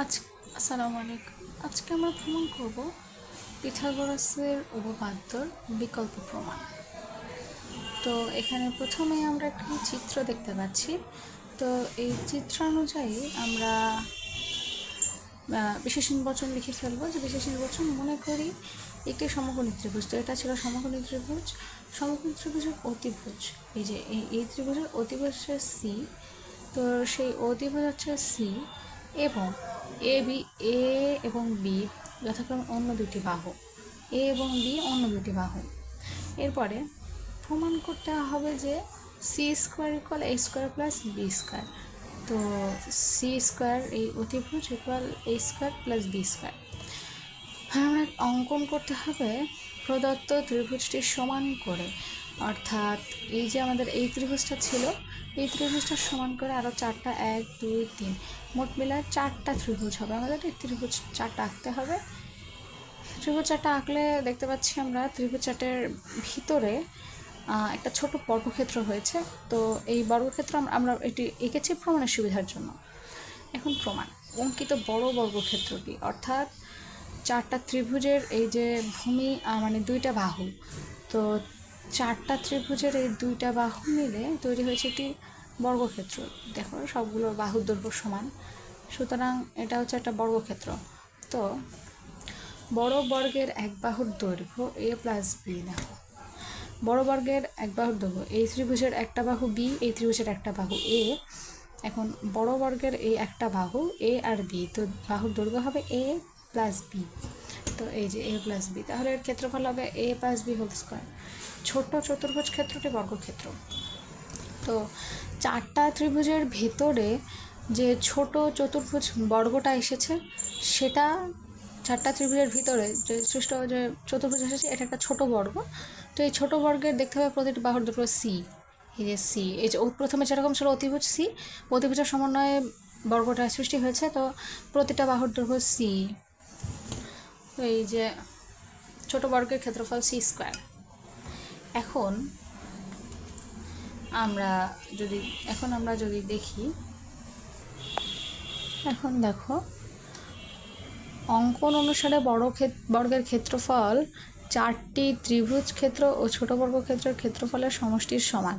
আজ আসসালামু আলাইকুম। আজকে আমরা ভ্রমণ করব পিথাগোরাসের উপপাদ্যর বিকল্প প্রমাণ। তো এখানে প্রথমে আমরা একটি চিত্র দেখতে পাচ্ছি। তো এই চিত্র অনুযায়ী আমরা আহ, বিশেষ নির্বাচন লিখে ফেলব যে বিশেষ নির্বাচন মনে করি একটি সমকোণী ত্রিভুজ। তো এটা ছিল সমকোণী ত্রিভুজ। সমকোণী ত্রিভুজের অতিভুজ। এই যে এই ত্রিভুজের অতিভুজ সি তো সেই অতিভুজ হচ্ছে সি এবং এ বি, এ এবং বি যথাক্রমে অন্য দুটি বাহু। এ এবং বি অন্য দুটি বাহু। এরপরে প্রমাণ করতে হবে যে C square equal A square plus B square তো সি স্কোয়ার এই অতিভুজ equal A square plus B square আমরা অঙ্কন করতে হবে প্রদত্ত ত্রিভুজটির সমান করে। অর্থাৎ এই যে আমাদের এই ত্রিভুজটা ছিল, এই ত্রিভুজটা সমান করে আরও চারটা, এক, দুই, তিন। মোট মিলায় চারটা ত্রিভুজ হবে। আমাদের এই ত্রিভুজ চারটা আঁকতে হবে। ত্রিভুজ চারটা আঁকলে দেখতে পাচ্ছি আমরা ত্রিভুজ চারটের ভিতরে একটা ছোট বর্গক্ষেত্র হয়েছে। তো এই বর্গক্ষেত্র আমরা এটি এঁকেছি প্রমাণের সুবিধার জন্য। এখন প্রমাণ, অঙ্কিত বড় বর্গক্ষেত্রটি, অর্থাৎ চারটা ত্রিভুজের এই যে ভূমি মানে দুইটা বাহু। তো চারটা ত্রিভুজের এই দুইটা বাহু মিলে তৈরি হয়েছে একটি বর্গক্ষেত্র। দেখো, সবগুলো বাহুর দৈর্ঘ্য সমান। সুতরাং এটা হচ্ছে একটা বর্গক্ষেত্র। তো বড় বর্গের এক বাহুর দৈর্ঘ্য এ প্লাস বি, দেখো। বড় বর্গের এক বাহুর দৈর্ঘ্য, এই ত্রিভুজের একটা বাহু বি, এই ত্রিভুজের একটা বাহু এ। এখন বড় বর্গের এই একটা বাহু এ আর বি, তো বাহুর দৈর্ঘ্য হবে এ প্লাস বি। তো এই যে এ প্লাস বি তাহলে এর ক্ষেত্রফল হবে A plus B whole square ছোট চতুর্ভুজ ক্ষেত্রটি বর্গক্ষেত্র। তো চারটা ত্রিভুজের ভেতরে যে ছোট চতুর্ভুজ বর্গটা এসেছে, সেটা চারটা ত্রিভুজের ভিতরে যে সৃষ্ট যে চতুর্ভুজ এসেছে, এটা একটা ছোট বর্গ। তো এই ছোট বর্গের দেখতে হবে প্রতিটি বাহুর দুটো সি এই যে সি এই যে প্রথমে যেরকম ছিল অতিভুজ সি অতিভুজের সমন্বয়ে বর্গটা সৃষ্টি হয়েছে, তো প্রতিটা বাহুর দৈর্ঘ্য সি এই যে ছোট বর্গের ক্ষেত্রফল সি স্কোয়ার এখন আমরা যদি, এখন আমরা যদি দেখি, এখন দেখো, অঙ্কন অনুসারে বড় বর্গের ক্ষেত্রফল চারটি ত্রিভুজ ক্ষেত্র ও ছোট বর্গক্ষেত্রের ক্ষেত্রফলের সমষ্টির সমান।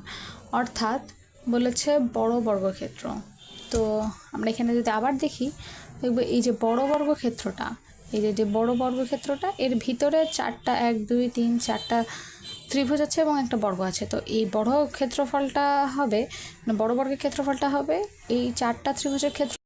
অর্থাৎ বলেছে বড় বর্গক্ষেত্র তো আমরা এখানে যদি আবার দেখি, দেখব এই যে বড় বর্গক্ষেত্রটা এই যে যে বড় বর্গক্ষেত্রটা, এর ভিতরে চারটা এক, দুই, তিন, চারটা ত্রিভুজ আছে এবং একটা বর্গ আছে। তো এই বড় ক্ষেত্রফলটা হবে, বড় বর্গের ক্ষেত্রফলটা হবে এই চারটা ত্রিভুজের ক্ষেত্র